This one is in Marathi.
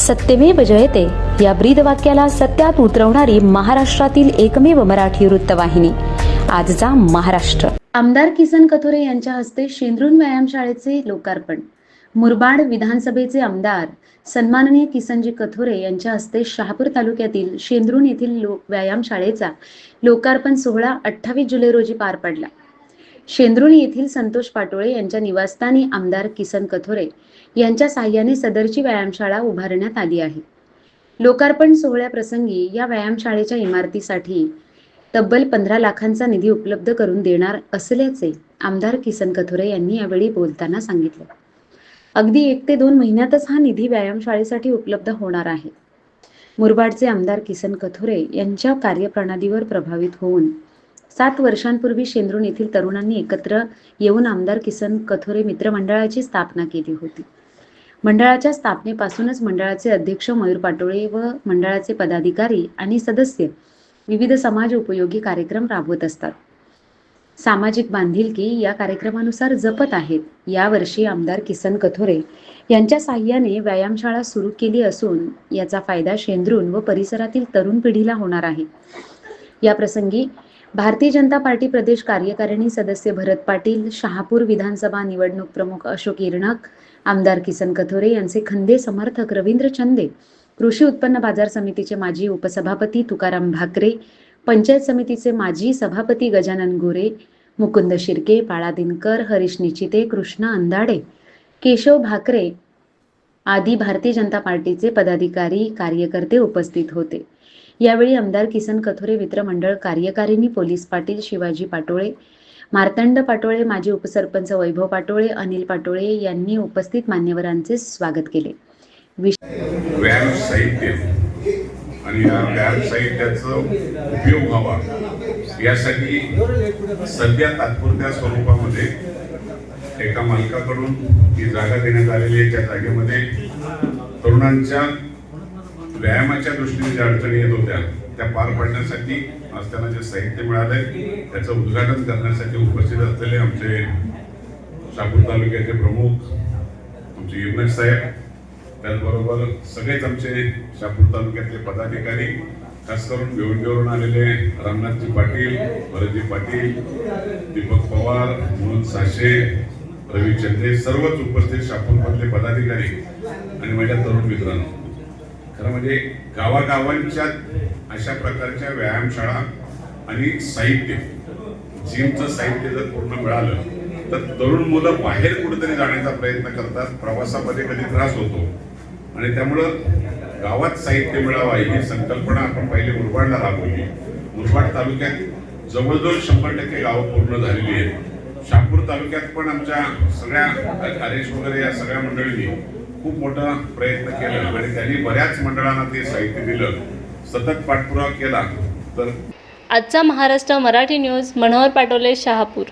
सत्यमेव जयते. या ब्रीद वाक्याला सत्यात उतरवणारी महाराष्ट्रातील एकमेव मराठी वृत्तवाहिनी. आजचा महाराष्ट्र. आमदार किसन कथोरे यांच्या हस्ते शेंद्रून व्यायामशाळेचे लोकार्पण. मुरबाड विधानसभेचे आमदार सन्माननीय किसनजी कथोरे यांच्या हस्ते शहापूर तालुक्यातील शेंद्रून येथील लो व्यायामशाळेचा लोकार्पण सोहळा अठ्ठावीस जुलै रोजी पार पडला. शेंद्रुणी येथील संतोष पाटोळे यांच्या निवासस्थानी आमदार किसन कथोरे यांच्या साह्याने सदरची व्यायामशाळा उभारण्यात आली आहे. लोकार्पण सोहळ्याप्रसंगी या व्यायामशाळेच्या इमारतीसाठी तब्बल पंधरा लाखांचा निधी उपलब्ध करून देणार असल्याचे आमदार किसन कथोरे यांनी यावेळी बोलताना सांगितले. अगदी एक ते दोन महिन्यातच हा निधी व्यायामशाळेसाठी उपलब्ध होणार आहे. मुरबाडचे आमदार किसन कथोरे यांच्या कार्यप्रणालीवर प्रभावित होऊन सात वर्षांपूर्वी शेंद्रून येथील तरुणांनी एकत्र येऊन आमदार किसन कथोरे मित्रमंडळाची स्थापना केली होती. मंडळाच्या स्थापनेपासूनच मंडळाचे अध्यक्ष मयूर पाटोळे व मंडळाचे पदाधिकारी आणि सदस्य विविध समाज उपयोगी कार्यक्रम राबवत असतात. सामाजिक बांधिलकी या कार्यक्रमानुसार जपत आहेत. यावर्षी आमदार किसन कथोरे यांच्या साह्याने व्यायामशाळा सुरू केली असून याचा फायदा शेंद्रून व परिसरातील तरुण पिढीला होणार आहे. या प्रसंगी भारतीय जनता पार्टी प्रदेश कार्यकारिणी सदस्य भरत पाटील शहापूर विधानसभा निवडणूक प्रमुख अशोक इरणाक आमदार किसन कथोरे यांचे खंदे समर्थक रवींद्र चंदे कृषी उत्पन्न बाजार समितीचे माजी उपसभापती तुकाराम भाकरे पंचायत समितीचे माजी सभापती गजानन गोरे मुकुंद शिर्के बाळा दिनकर हरीश निचिते कृष्णा अंदाडे केशव भाकरे आदी भारतीय जनता पार्टीचे पदाधिकारी कार्यकर्ते उपस्थित होते. यावेळी आमदार किसन कथोरे मित्रमंडळ कार्यकारिणी पोलीस पाटील शिवाजी पाटोळे मार्तंड पाटोळे माजी उपसरपंच वैभव पाटोळे अनिल पाटोळे यांनी उपस्थित मान्यवरांचे स्वागत केले. व्यायाम साहित्य आणि या व्यायाम साहित्याचा उपयोग व्हावा यासाठी सध्या तात्पुरत्या स्वरूपामध्ये एका मालकाकडून ही जागा देण्यात आलेली आहे. त्या जागेमध्ये तरुणांच्या व्यायामाच्या दृष्टीने ज्या अडचणी येत होत्या त्या पार पाडण्यासाठी आज त्यांना जे साहित्य मिळालंय त्याचं उद्घाटन करण्यासाठी उपस्थित असलेले आमचे शापूर तालुक्याचे प्रमुख आमचे युवक साहेब त्याचबरोबर सगळेच आमचे शापूर तालुक्यातले पदाधिकारी खास करून भिवंडीवरून आलेले रामनाथजी पाटील भरतजी पाटील दीपक पवार मोहन साशे रवी चंद्रे सर्वच उपस्थित शापूरमधले पदाधिकारी आणि माझ्या तरुण मित्रांनो. खरं म्हणजे गावागावांच्या अशा प्रकारच्या व्यायामशाळा आणि साहित्य जिमचं साहित्य जर पूर्ण मिळालं तर तरुण मुलं बाहेर कुठेतरी जाण्याचा प्रयत्न करतात प्रवासामध्ये कधी त्रास होतो. आणि त्यामुळं गावात साहित्य मिळावा ही संकल्पना आपण पहिले मुरबाडला राबवली मुरबाड तालुक्यात जवळजवळ शंभर टक्के गावं पूर्ण झालेली आहेत. शहापूर तालुक्यात पण आमच्या सगळ्या कार्यश वगैरे या सगळ्या मंडळींनी खूप मोठा प्रयत्न केला आणि त्यांनी बऱ्याच मंडळांना ते साहित्य दिलं. सतत पाठपुरावा केला. तर आजचा महाराष्ट्र मराठी न्यूज मनोहर पाटोले शहापूर.